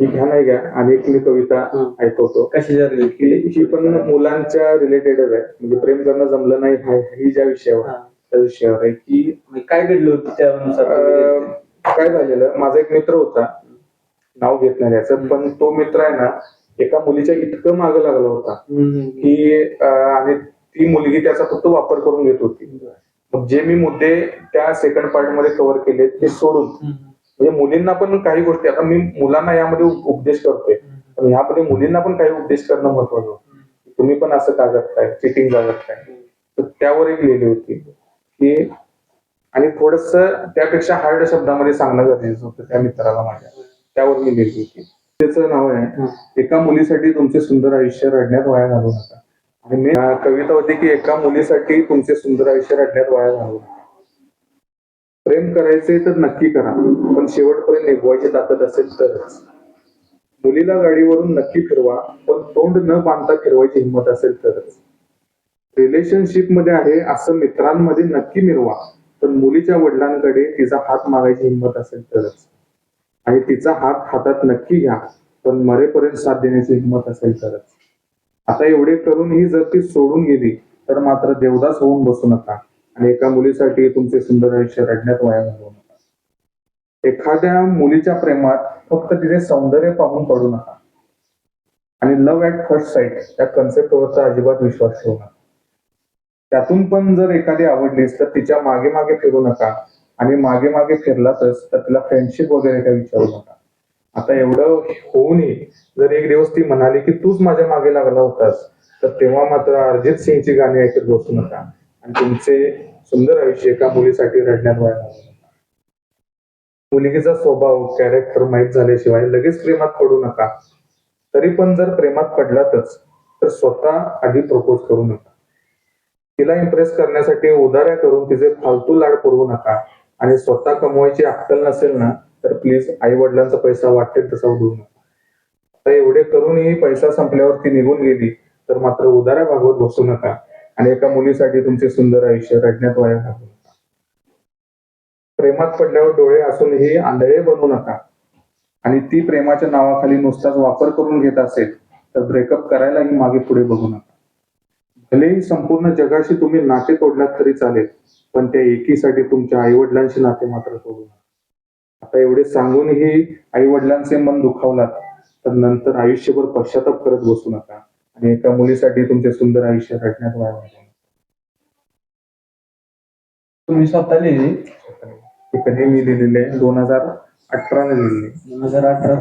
ही घ्या नाही घ्या आणि एक मी कविता. ऐकवतो. कशाच्या ही पण मुलांच्या रिलेटेडच आहे. म्हणजे प्रेम करणं जमलं नाही हा- ही ज्या विषयावर हा. त्या विषयावर आहे. की म्हणजे काय घडलं होतं त्यानुसार अं? काय झालेलं? माझा एक मित्र होता. नाव घेत नाही त्याचं पण तो मित्र आहे ना एका मुलीच्या इतकं मागं लागला होता की अं, आणि ती मुलगी त्याचा फक्त वापर करून घेत होती. मग जे मी मुद्दे त्या सेकंड पार्टमध्ये कव्हर केले ते सोडून हम्म, म्हणजे मुलींना पण काही गोष्टी आता मी मुलांना यामध्ये उप- उपदेश करतोय. पण ह्यामध्ये मुलींना पण काही उपदेश करणं महत्वाचं होतं. तुम्ही पण असं का करताय? चिटिंग का करताय? तर त्यावर एक लिहिली होती. की आणि थोडस त्यापेक्षा हार्ड शब्दामध्ये सांगणं गरजेचं होतं त्या मित्राला माझ्या. त्यावर मी लिहिली होती. त्याचं नाव आहे. एका मुलीसाठी तुमचे सुंदर आयुष्य रडण्यात वाया घालू नका. आणि मी कविता होती की एका मुलीसाठी तुमचे सुंदर आयुष्य रडण्यात वाया घालू नका. प्रेम करायचे तर नक्की करा. पण शेवटपर्यंत निभवायची ताकद असेल तरच. मुलीला गाडीवरून नक्की फिरवा पण तोंड न बांधता फिरवायची हिंमत असेल तरच. रिलेशनशिपमध्ये आहे असं मित्रांमध्ये नक्की मिरवा पण मुलीच्या वडिलांकडे तिचा हात मागायची हिंमत असेल तरच. आणि तिचा हात हातात नक्की घ्या पण मरेपर्यंत साथ देण्याची हिंमत असेल तरच. आता एवढे करूनही जर ती सोडून गेली तर मात्र देवदास होऊन बसू नका. आणि एका मुलीसाठी तुमचे सुंदर आयुष्य रडण्यात वाया घालवू नका. एखाद्या मुलीच्या प्रेमात फक्त तिचे सौंदर्य पाहून पडू नका. आणि लव्ह ऍट फर्स्ट साईट या कन्सेप्टवरचा अजिबात विश्वास ठेवू नका. त्यातून पण जर एखादी आवडलीस तर तिच्यामागे मागे फिरू नका. आणि मागे मागे फिरलातच तर तिला फ्रेंडशिप वगैरे काही विचारू नका. आता एवढं होऊनही जर एक दिवस ती म्हणाली की तूच माझ्या मागे लागला होतास तर तेव्हा मात्र अरिजित सिंगची गाणी ऐकत बसू नका. आणि तुमचे सुंदर आयुष्य एका मुलीसाठी रडण्यात वाया मुलगीचा स्वभाव कॅरेक्टर माहीत झाल्याशिवाय लगेच प्रेमात पडू नका. तरी पण जर प्रेमात पडलातच तर स्वतः आधी प्रपोज करू नका. तिला इम्प्रेस करण्यासाठी उदाऱ्या करून तिचे फालतू लाड पुरवू नका. आणि स्वतः कमवायची अक्कल नसेल ना तर प्लीज आई वडिलांचा पैसा वाटेल तसा उडवू नका. आता एवढे करूनही पैसा संपल्यावर ती निघून गेली तर मात्र उदाऱ्या भागवत बसू नका. आणि एका मुलीसाठी तुमचे सुंदर आयुष्य रडण्यात वाया घालू नका. प्रेमात पडल्यावर डोळे असूनही आंधळे बनू नका. आणि ती प्रेमाच्या नावाखाली नुसताच वापर करून घेत असेल तर ब्रेकअप करायलाही मागे पुढे बघू नका. भलेही संपूर्ण जगाशी तुम्ही नाते तोडलात तरी चालेल पण त्या एकीसाठी तुमच्या आई वडिलांशी नाते मात्र तोडू नका. आता एवढे सांगूनही आई वडिलांचे मन दुखावलात तर नंतर आयुष्यभर पश्चाताप करत बसू नका. आणि एका मुलीसाठी तुमचे सुंदर आयुष्य घालवू नका. तुम्ही स्वतः लिहिली? कधी मी लिहिलेले दोन हजार अठराला लिहिलेले दोन हजार अठरा